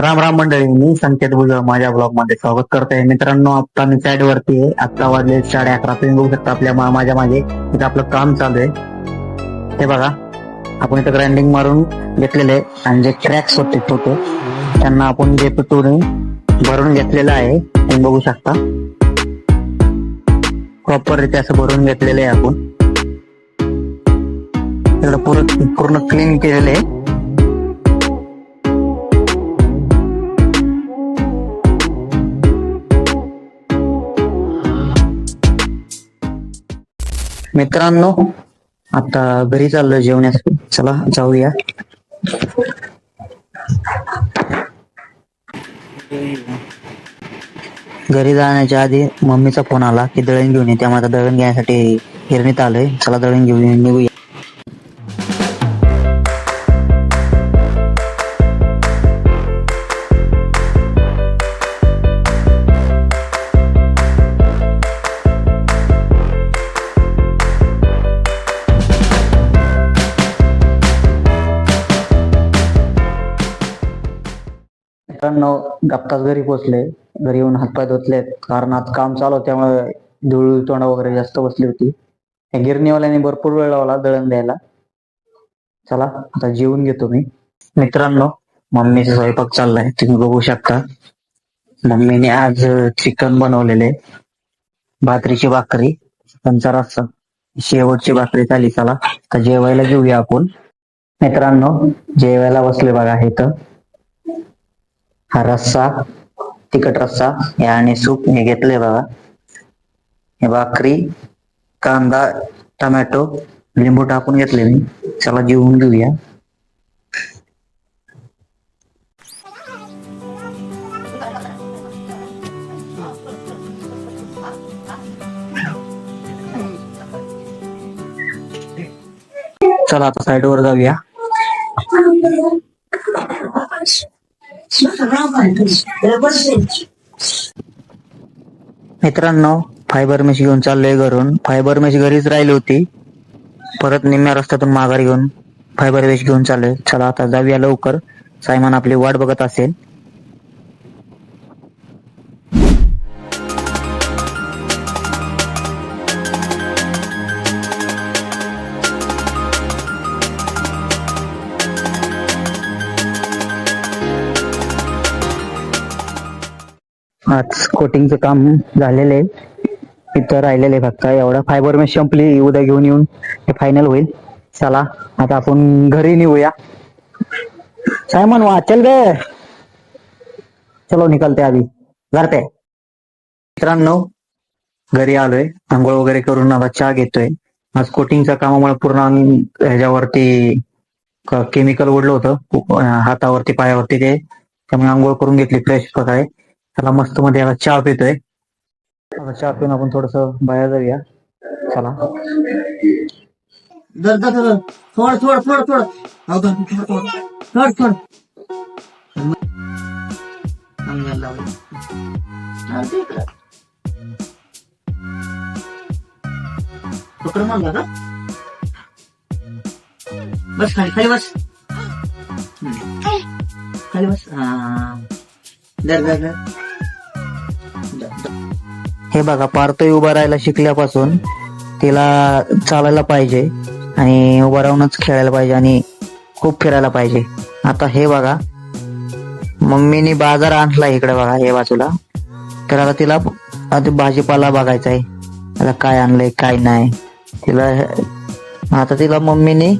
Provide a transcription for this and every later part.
राम राम मंडळी मी संकेत भुजबळ माझ्या ब्लॉगमध्ये स्वागत करतोय. मित्रांनो आता मी साईड वरती आहे. आता वाजले साडे अकरा. तुम्ही बघू शकता आपल्या माझ्या मागे इथं आपलं काम चालू आहे. हे बघा आपण इथं ग्राइंडिंग मारून घेतलेले आणि जे क्रॅक्स होते छोटे त्यांना आपण जे पिटून भरून घेतलेलं आहे तुम्ही बघू शकता. प्रॉपर रित्या असं भरून घेतलेलं आहे आपण. पूर्ण पूर्ण क्लीन केलेलं आहे. मित्रांनो आता घरी चाललोय जेवण्यासाठी चला जाऊया. घरी जाण्याच्या आधी मम्मीचा फोन आला की दळण घेऊन ये त्यामुळे दळण घेण्यासाठी गिरणीत आलोय. चला दळण घेऊन निघूया. मित्रांनो गप्ताच घरी पोहोचले घरी येऊन हातपाय धुतले कारण आज काम चालू त्यामुळे धुळ तोंडा वगैरे जास्त बसली होती. या गिरणीवाल्याने भरपूर वेळ लावला दळण द्यायला. चला आता जेवून घेतो मी. मित्रांनो मम्मीचा स्वयंपाक चाललाय. तुम्ही बघू शकता. मम्मीने आज चिकन बनवलेले. भाकरीची भाकरी चिकनचा रस्सा. शेवटची भाकरी चाली चला. आता जेवायला घेऊया आपण. मित्रांनो जेवायला बसले बघा इथं. हा रस्सा तिखट रस्सा हे आणि सूप हे घेतले बघा. हे भाकरी कांदा टमॅटो लिंबू टाकून घेतले मी. चला जेवून घेऊया. चला आता साईडवर जाऊया. मित्रांनो फायबर मेश घेऊन चाललोय घरून. फायबर मेश घरीच राहिली होती. परत निम्म्या रस्त्यातून माघार घेऊन फायबर मेश घेऊन चाललोय. चला आता जाऊया लवकर. सायमान आपली वाट बघत असेल. आज कोटिंगचं काम झालेलं आहे. इथं राहिलेलं आहे फक्त. एवढा फायबर मेश संपली उद्या घेऊन येऊन हे फायनल होईल. चला आता आपण घरी निघूया. सायमन वा चल गे. चलो निकलते आधी. घरते मित्रांनो घरी आलोय. आंघोळ वगैरे करून आता चहा घेतोय. आज कोटिंगच्या कामामुळे पूर्ण ह्याच्यावरती केमिकल ओढलं होतं. हातावरती पायावरती ते. त्यामुळे आंघोळ करून घेतली फ्रेश प्रकारे चला मस्त मध्ये आता चहा पितोय. आता चहा पिऊन आपण थोडस बाहेर जाऊया. चला. धर धर धर थोड थोड थोड थोड थोड थोड थोड थोड लावलं. चालतंय इकडं. पकड का? बस खाली खाली बस. हम्म. खाली बस. हा. दर दर दर हे बघा पारतोय उभा राहायला शिकल्यापासून तिला चालायला पाहिजे आणि उभा राहूनच खेळायला पाहिजे आणि खूप फिरायला पाहिजे. आता हे बघा मम्मीने बाजार आणला इकडे बघा हे बाजूला. तर आता तिला आता भाजीपाला बघायचा आहे. आता काय आणलंय काय नाही. तिला आता तिला मम्मीने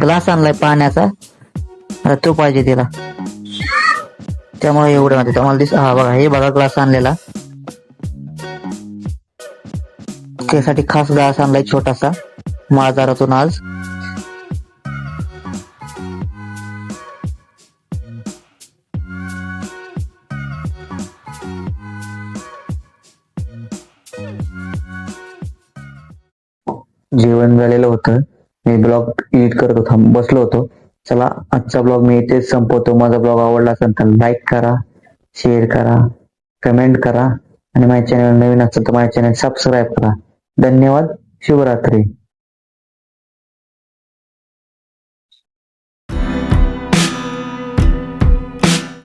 ग्लास आणलाय पाण्याचा. आता तो पाहिजे तिला. त्यामुळे एवढं म्हणते. तुम्हाला दिस हा बघा हे बघा ग्लास आणलेला. त्यासाठी खास ग्लास आणलाय छोटासा माळदारातून आज. जेवण झालेलं होतं. मी ब्लॉग एडिट करत होता बसलो होतो. चला आजचा ब्लॉग मी इथेच संपवतो. माझा ब्लॉग आवडला असेल तर लाईक करा शेअर करा कमेंट करा. आणि माझ्या चॅनल नवीन असेल तर माझ्या चॅनल सबस्क्राईब करा. धन्यवाद. शिवरात्री